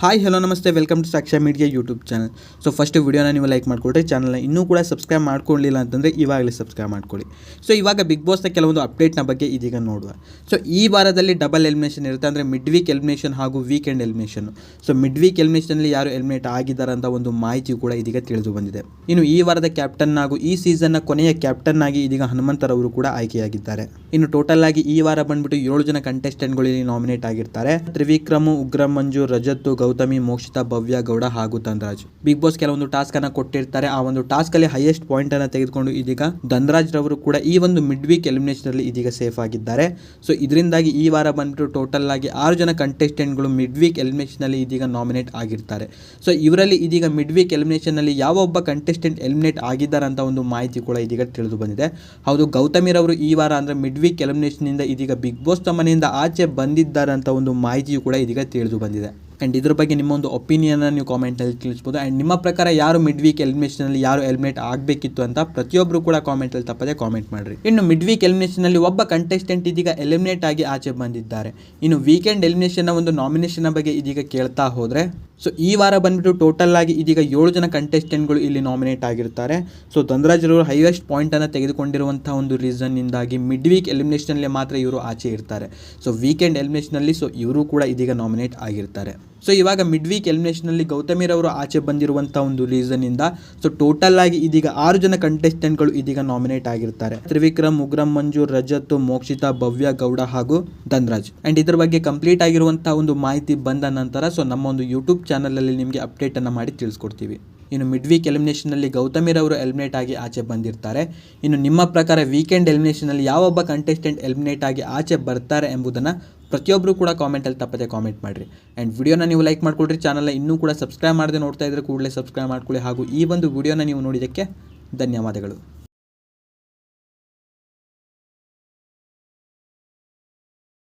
Hi hello ನಮಸ್ತೆ. Welcome to Saaksha media YouTube channel so first ವಿಡಿಯೋನ ನೀವು like ಮಾಡ್ಕೊಳ್ರಿ. ಚಾನಲ್ನ ಇನ್ನೂ ಕೂಡ ಸಬ್ಸ್ಕ್ರೈಬ್ ಮಾಡ್ಕೊಳ್ಳಿಲ್ಲ ಅಂತಂದರೆ ಇವಾಗಲೇ ಸಬ್ಸ್ಕ್ರೈಬ್ ಮಾಡ್ಕೊಳ್ಳಿ. ಸೊ ಇವಾಗ ಬಿಗ್ ಬಾಸ್ನ ಕೆಲವೊಂದು ಅಪ್ಡೇಟ್ನ ಬಗ್ಗೆ ಇದೀಗ ನೋಡುವ. ಸೊ ಈ ವಾರದಲ್ಲಿ ಡಬಲ್ ಎಲಿಮಿನೇಷನ್ ಇರುತ್ತೆ ಅಂದರೆ ಮಿಡ್ ವೀಕ್ ಎಲಿಮಿನೇಷನ್ ಹಾಗೂ weekend elimination so mid week ಎಲಿಮಿನೇಷನಲ್ಲಿ ಯಾರು ಎಲಿಮಿನೇಟ್ ಆಗಿದ್ದಾರೆ ಅಂತ ಒಂದು ಮಾಹಿತಿ ಕೂಡ ಇದೀಗ ತಿಳಿದು ಬಂದಿದೆ. ಇನ್ನು ಈ ವಾರದ ಕ್ಯಾಪ್ಟನ್ ಹಾಗೂ ಈ ಸೀಸನ್ನ ಕೊನೆಯ ಕ್ಯಾಪ್ಟನ್ ಆಗಿ ಇದೀಗ ಹನುಮಂತರವರು ಕೂಡ ಆಯ್ಕೆಯಾಗಿದ್ದಾರೆ. ಇನ್ನು ಟೋಟಲ್ ಆಗಿ ಈ ವಾರ ಬಂದ್ಬಿಟ್ಟು ಏಳು ಜನ ಕಂಟೆಸ್ಟೆಂಟ್ಗಳಲ್ಲಿ ನಾಮಿನೇಟ್ ಆಗಿರ್ತಾರೆ. ತ್ರಿವಿಕ್ರಮ್, ಉಗ್ರ, ಮಂಜು ರಜತ್ ಗೌತಮಿ, ಮೋಕ್ಷಿತಾ, ಭವ್ಯ, ಗೌಡ ಹಾಗೂ ಧನ್ರಾಜ್. ಬಿಗ್ ಬಾಸ್ ಕೆಲವೊಂದು ಟಾಸ್ಕ್ ಅನ್ನ ಕೊಟ್ಟಿರ್ತಾರೆ. ಆ ಒಂದು ಟಾಸ್ಕ್ ಅಲ್ಲಿ ಹೈಯೆಸ್ಟ್ ಪಾಯಿಂಟ್ ಅನ್ನ ತೆಗೆದುಕೊಂಡು ಇದೀಗ ಧನ್ರಾಜ್ ರವರು ಕೂಡ ಈ ಒಂದು ಮಿಡ್ ವೀಕ್ ಎಲಿಮಿನೇಷನ್ ಅಲ್ಲಿ ಇದೀಗ ಸೇಫ್ ಆಗಿದ್ದಾರೆ. ಸೊ ಇದರಿಂದಾಗಿ ಈ ವಾರ ಬಂದ್ಬಿಟ್ಟು ಟೋಟಲ್ ಆಗಿ ಆರು ಜನ ಕಂಟೆಸ್ಟೆಂಟ್ಗಳು ಮಿಡ್ ವೀಕ್ ಎಲಿಮಿನೇಷನ್ ಅಲ್ಲಿ ಇದೀಗ ನಾಮಿನೇಟ್ ಆಗಿರ್ತಾರೆ. ಸೊ ಇವರಲ್ಲಿ ಇದೀಗ ಮಿಡ್ ವೀಕ್ ಎಲಿಮಿನೇಷನ್ ಅಲ್ಲಿ ಯಾವ ಒಬ್ಬ ಕಂಟೆಸ್ಟೆಂಟ್ ಎಲಿಮಿನೇಟ್ ಆಗಿದ್ದಾರೆ ಅಂತ ಒಂದು ಮಾಹಿತಿ ಕೂಡ ಇದೀಗ ತಿಳಿದು ಬಂದಿದೆ. ಹೌದು, ಗೌತಮಿ ರವರು ಈ ವಾರ ಅಂದ್ರೆ ಮಿಡ್ ವೀಕ್ ಎಲಿಮಿನೇಷನ್ ಇಂದ ಇದೀಗ ಬಿಗ್ ಬಾಸ್ ತಮ್ಮನೆಯಿಂದ ಆಚೆ ಬಂದಿದ್ದಾರೆ ಅಂತ ಒಂದು ಮಾಹಿತಿಯು ಕೂಡ ಇದೀಗ ತಿಳಿದು ಬಂದಿದೆ. ಆ್ಯಂಡ್ ಇದ್ರ ಬಗ್ಗೆ ನಿಮ್ಮ ಒಂದು ಒಪಿನಿಯನ್ನ ನೀವು ಕಾಮೆಂಟಲ್ಲಿ ತಿಳಿಸ್ಬೋದು. ಆ್ಯಂಡ್ ನಿಮ್ಮ ಪ್ರಕಾರ ಯಾರು ಮಿಡ್ ವೀಕ್ ಎಲಿಮಿನೇಷನಲ್ಲಿ ಯಾರು ಎಲಿಮಿನೇಟ್ ಆಗಬೇಕಿತ್ತು ಅಂತ ಪ್ರತಿಯೊಬ್ಬರು ಕೂಡ ಕಾಮೆಂಟಲ್ಲಿ ತಪ್ಪದೆ ಕಾಮೆಂಟ್ ಮಾಡಿರಿ. ಇನ್ನು ಮಿಡ್ ವೀಕ್ ಎಲಿಮಿನೇಷನಲ್ಲಿ ಒಬ್ಬ ಕಂಟೆಸ್ಟೆಂಟ್ ಇದೀಗ ಎಲಿಮಿನೇಟ್ ಆಗಿ ಆಚೆ ಬಂದಿದ್ದಾರೆ. ಇನ್ನು ವೀಕೆಂಡ್ ಎಲಿಮಿನೇಷನ್ನ ಒಂದು ನಾಮಿನೇಷನ್ನ ಬಗ್ಗೆ ಇದೀಗ ಕೇಳ್ತಾ ಹೋದರೆ ಸೊ ಈ ವಾರ ಬಂದ್ಬಿಟ್ಟು ಟೋಟಲ್ ಆಗಿ ಇದೀಗ ಏಳು ಜನ ಕಂಟೆಸ್ಟೆಂಟ್ಗಳು ಇಲ್ಲಿ ನಾಮಿನೇಟ್ ಆಗಿರ್ತಾರೆ. ಸೊ ಧನರಾಜ್ರವರು ಹೈಯೆಸ್ಟ್ ಪಾಯಿಂಟನ್ನು ತೆಗೆದುಕೊಂಡಿರುವಂಥ ಒಂದು ರೀಸನ್ನಿಂದಾಗಿ ಮಿಡ್ ವೀಕ್ ಎಲಿಮಿನೇಷನಲ್ಲಿ ಮಾತ್ರ ಇವರು ಆಚೆ ಇರ್ತಾರೆ. ಸೊ ವೀಕೆಂಡ್ ಎಲಿಮಿನೇಷನಲ್ಲಿ ಸೊ ಇವರು ಕೂಡ ಇದೀಗ ನಾಮಿನೇಟ್ ಆಗಿರ್ತಾರೆ. ಸೊ ಇವಾಗ ಮಿಡ್ ವೀಕ್ ಎಲಿಮಿನೇಷನಲ್ಲಿ ಗೌತಮಿರವರು ಆಚೆ ಬಂದಿರುವಂಥ ಒಂದು ರೀಸನ್ನಿಂದ ಸೊ ಟೋಟಲ್ ಆಗಿ ಇದೀಗ ಆರು ಜನ ಕಂಟೆಸ್ಟೆಂಟ್ಗಳು ಇದೀಗ ನಾಮಿನೇಟ್ ಆಗಿರ್ತಾರೆ. ತ್ರಿವಿಕ್ರಮ್, ಉಗ್ರಂ ಮಂಜು ರಜತ್, ಮೋಕ್ಷಿತಾ, ಭವ್ಯ, ಗೌಡ ಹಾಗೂ ಧನ್ರಾಜ್. ಆ್ಯಂಡ್ ಇದ್ರ ಬಗ್ಗೆ ಕಂಪ್ಲೀಟ್ ಆಗಿರುವಂಥ ಒಂದು ಮಾಹಿತಿ ಬಂದ ನಂತರ ಸೊ ನಮ್ಮ ಒಂದು ಯೂಟ್ಯೂಬ್ ಚಾನಲಲ್ಲಿ ನಿಮಗೆ ಅಪ್ಡೇಟನ್ನು ಮಾಡಿ ತಿಳಿಸ್ಕೊಡ್ತೀವಿ. ಇನ್ನು ಮಿಡ್ ವೀಕ್ ಎಲಿಮಿನೇಷನಲ್ಲಿ ಗೌತಮಿರವರು ಎಲಿಮಿನೇಟ್ ಆಗಿ ಆಚೆ ಬಂದಿರ್ತಾರೆ. ಇನ್ನು ನಿಮ್ಮ ಪ್ರಕಾರ ವೀಕೆಂಡ್ ಎಲಿಮಿನೇಷನಲ್ಲಿ ಯಾವೊಬ್ಬ ಕಂಟೆಸ್ಟೆಂಟ್ ಎಲಿಮಿನೇಟ್ ಆಗಿ ಆಚೆ ಬರ್ತಾರೆ ಎಂಬುದನ್ನು ಪ್ರತಿಯೊಬ್ಬರು ಕೂಡ ಕಾಮೆಂಟಲ್ಲಿ ತಪ್ಪದೆ ಕಾಮೆಂಟ್ ಮಾಡಿರಿ. ಆ್ಯಂಡ್ ವಿಡಿಯೋನ ನೀವು ಲೈಕ್ ಮಾಡಿಕೊಡ್ರಿ ಚಾನಲ್ನ ಇನ್ನೂ ಕೂಡ ಸಬ್ಸ್ಕ್ರೈಬ್ ಮಾಡದೆ ನೋಡ್ತಾ ಇದ್ದರೆ ಕೂಡಲೇ ಸಬ್ಸ್ಕ್ರೈಬ್ ಮಾಡ್ಕೊಳ್ಳಿ. ಹಾಗೂ ಈ ಒಂದು ವಿಡಿಯೋನ ನೀವು ನೋಡಿದ್ದಕ್ಕೆ ಧನ್ಯವಾದಗಳು.